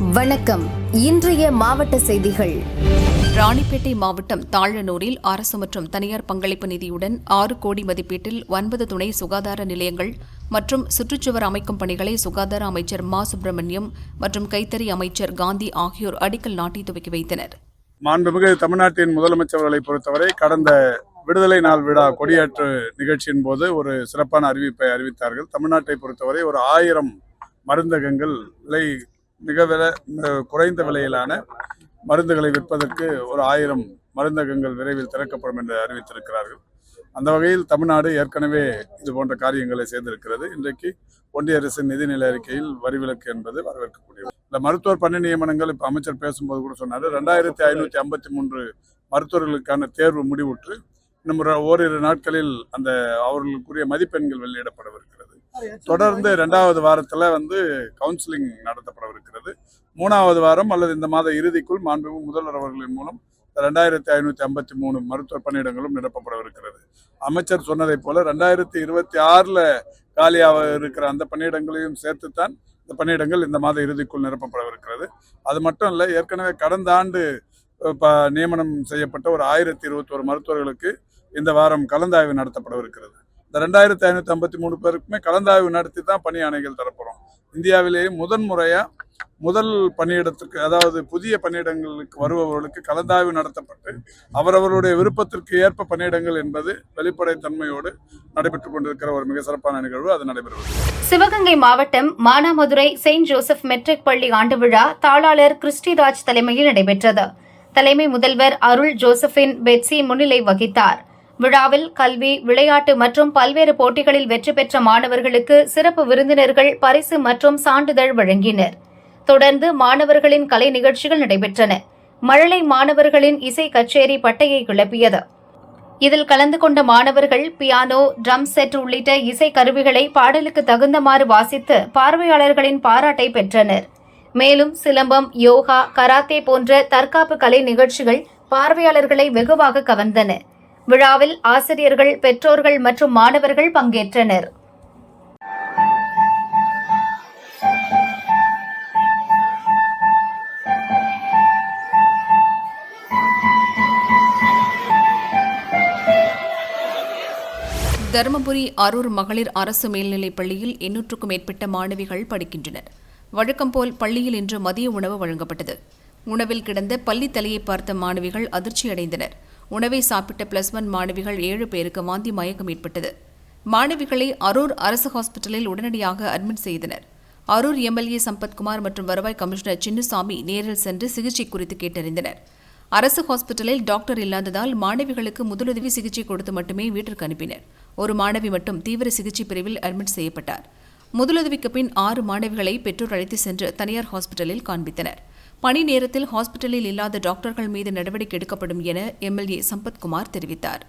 வணக்கம். இன்றைய மாவட்ட செய்திகள். ராணிப்பேட்டை மாவட்டம் தாழனூரில் அரசு மற்றும் தனியார் பங்களிப்பு நிதியுடன் ஆறு கோடி மதிப்பீட்டில் ஒன்பது துணை சுகாதார நிலையங்கள் மற்றும் சுற்றுச்சுவர் அமைக்கும் பணிகளை சுகாதார அமைச்சர் மா. சுப்பிரமணியம் மற்றும் கைத்தறி அமைச்சர் காந்தி ஆகியோர் அடிக்கல் நாட்டி துவக்கி வைத்தனர். மாண்புமிகு தமிழ்நாட்டின் முதலமைச்சர்களை பொறுத்தவரை கடந்த விடுதலை நாள் விழா கொடியேற்று நிகழ்ச்சியின் போது ஒரு சிறப்பான அறிவிப்பை அறிவித்தார்கள். தமிழ்நாட்டை பொறுத்தவரை ஒரு ஆயிரம் மருந்தகங்கள் விலை மிக விலை குறைந்த விலையிலான மருந்துகளை விற்பதற்கு ஒரு ஆயிரம் மருந்தகங்கள் விரைவில் திறக்கப்படும் என்று அறிவித்திருக்கிறார்கள். அந்த வகையில் தமிழ்நாடு ஏற்கனவே இது போன்ற காரியங்களை செய்திருக்கிறது. இன்றைக்கு ஒன்றிய அரசின் நிதிநிலை அறிக்கையில் வரிவிலக்கு என்பது வரவேற்கக்கூடியது. இந்த மருத்துவர் பணி நியமனங்கள் இப்போ அமைச்சர் பேசும்போது கூட சொன்னார் ரெண்டாயிரத்தி ஐநூற்றி ஐம்பத்தி மூன்று மருத்துவர்களுக்கான தேர்வு முடிவுற்று இன்னும் ஓரிரு நாட்களில் அந்த அவர்களுக்குரிய மதிப்பெண்கள் வெளியிடப்படவிருக்கு. தொடர்ந்து இரண்டாவது வாரத்தில் வந்து கவுன்சிலிங் நடத்தப்படவிருக்கிறது. மூணாவது வாரம் அல்லது இந்த மாத இறுதிக்குள் மாண்பு முதல்வர் அவர்களின் மூலம் ரெண்டாயிரத்தி ஐநூற்றி ஐம்பத்தி மூணு மருத்துவ பணியிடங்களும் நிரப்பப்படவிருக்கிறது. அமைச்சர் சொன்னதைப் போல ரெண்டாயிரத்தி இருபத்தி ஆறில் காலியாக இருக்கிற அந்த பணியிடங்களையும் சேர்த்துத்தான் இந்த பணியிடங்கள் இந்த மாத இறுதிக்குள் நிரப்பப்படவிருக்கிறது. அது மட்டும் இல்லை ஏற்கனவே கடந்த ஆண்டு ப நியமனம் செய்யப்பட்ட ஒரு ஆயிரத்தி இருபத்தோரு மருத்துவர்களுக்கு இந்த வாரம் கலந்தாய்வு நடத்தப்படவிருக்கிறது. இந்த ரெண்டாயிரத்தி ஐநூற்றி ஐம்பத்தி மூணு பேருக்குமே கலந்தாய்வு நடத்தி தான் பணி ஆணைகள் தரப்போகிறோம் இந்தியாவிலேயே முதன் முறையாக முதல் பணியிடத்திற்கு அதாவது புதிய பணியிடங்களுக்கு வருபவர்களுக்கு கலந்தாய்வு நடத்தப்பட்டு அவரவருடைய விருப்பத்திற்கு ஏற்ப பணியிடங்கள் என்பது வெளிப்படைத்தன்மையோடு நடைபெற்றுக் கொண்டிருக்கிற ஒரு மிக சிறப்பான நிகழ்வு அது நடைபெறுவது சிவகங்கை மாவட்டம் மானாமதுரை செயின்ட் ஜோசப் மெட்ரிக் பள்ளி ஆண்டு விழா தாளாளர் கிறிஸ்டிராஜ் தலைமையில் நடைபெற்றது. தலைமை முதல்வர் அருள் ஜோசபின் பெட்சி முன்னிலை வகித்தார். விழாவில் கல்வி விளையாட்டு மற்றும் பல்வேறு போட்டிகளில் வெற்றி பெற்ற மாணவர்களுக்கு சிறப்பு விருந்தினர்கள் பரிசு மற்றும் சான்றிதழ் வழங்கினர். தொடர்ந்து மாணவர்களின் கலை நிகழ்ச்சிகள் நடைபெற்றன. மழலை மாணவர்களின் இசை கச்சேரி பட்டையை கிளப்பியது. இதில் கலந்து கொண்ட மாணவர்கள் பியானோ ட்ரம் செட் உள்ளிட்ட இசை கருவிகளை பாடலுக்கு தகுந்தமாறு வாசித்து பார்வையாளர்களின் பாராட்டை பெற்றனர். மேலும் சிலம்பம் யோகா கராத்தே போன்ற தற்காப்பு கலை நிகழ்ச்சிகள் பார்வையாளர்களை வெகுவாக கவர்ந்தன. விழாவில் ஆசிரியர்கள் பெற்றோர்கள் மற்றும் மாணவர்கள் பங்கேற்றனர். தருமபுரி அரூர் மகளிர் அரசு மேல்நிலைப் பள்ளியில் எண்ணூற்றுக்கும் மேற்பட்ட மாணவிகள் படிக்கின்றனர். வழக்கம்போல் பள்ளியில் இன்று மதிய உணவு வழங்கப்பட்டது. உணவில் கிடந்த பள்ளி தலையை பார்த்த மாணவிகள் அதிர்ச்சியடைந்தனர். உணவை சாப்பிட்ட பிளஸ் ஒன் மாணவிகள் ஏழு பேருக்கு வாந்தி மயக்கம் ஏற்பட்டது. மாணவிகளை அரூர் அரசு ஹாஸ்பிட்டலில் உடனடியாக அட்மிட் செய்தனர். அரூர் எம்எல்ஏ சம்பத்குமார் மற்றும் வருவாய் கமிஷனர் சின்னசாமி நேரில் சென்று சிகிச்சை குறித்து கேட்டறிந்தனர். அரசு ஹாஸ்பிட்டலில் டாக்டர் இல்லாததால் மாணவிகளுக்கு முதலுதவி சிகிச்சை கொடுத்து மட்டுமே வீட்டிற்கு அனுப்பினர். ஒரு மாணவி மட்டும் தீவிர சிகிச்சை பிரிவில் அட்மிட் செய்யப்பட்டார். முதலுதவிக்கு பின் ஆறு மாணவிகளை பெற்றோர் அழைத்து சென்று தனியார் ஹாஸ்பிட்டலில் காண்பித்தனர். பணி நேரத்தில் ஹாஸ்பிட்டலில் இல்லாத டாக்டர்கள் மீது நடவடிக்கை எடுக்கப்படும் என எம்எல்ஏ சம்பத்குமார் தெரிவித்தார்.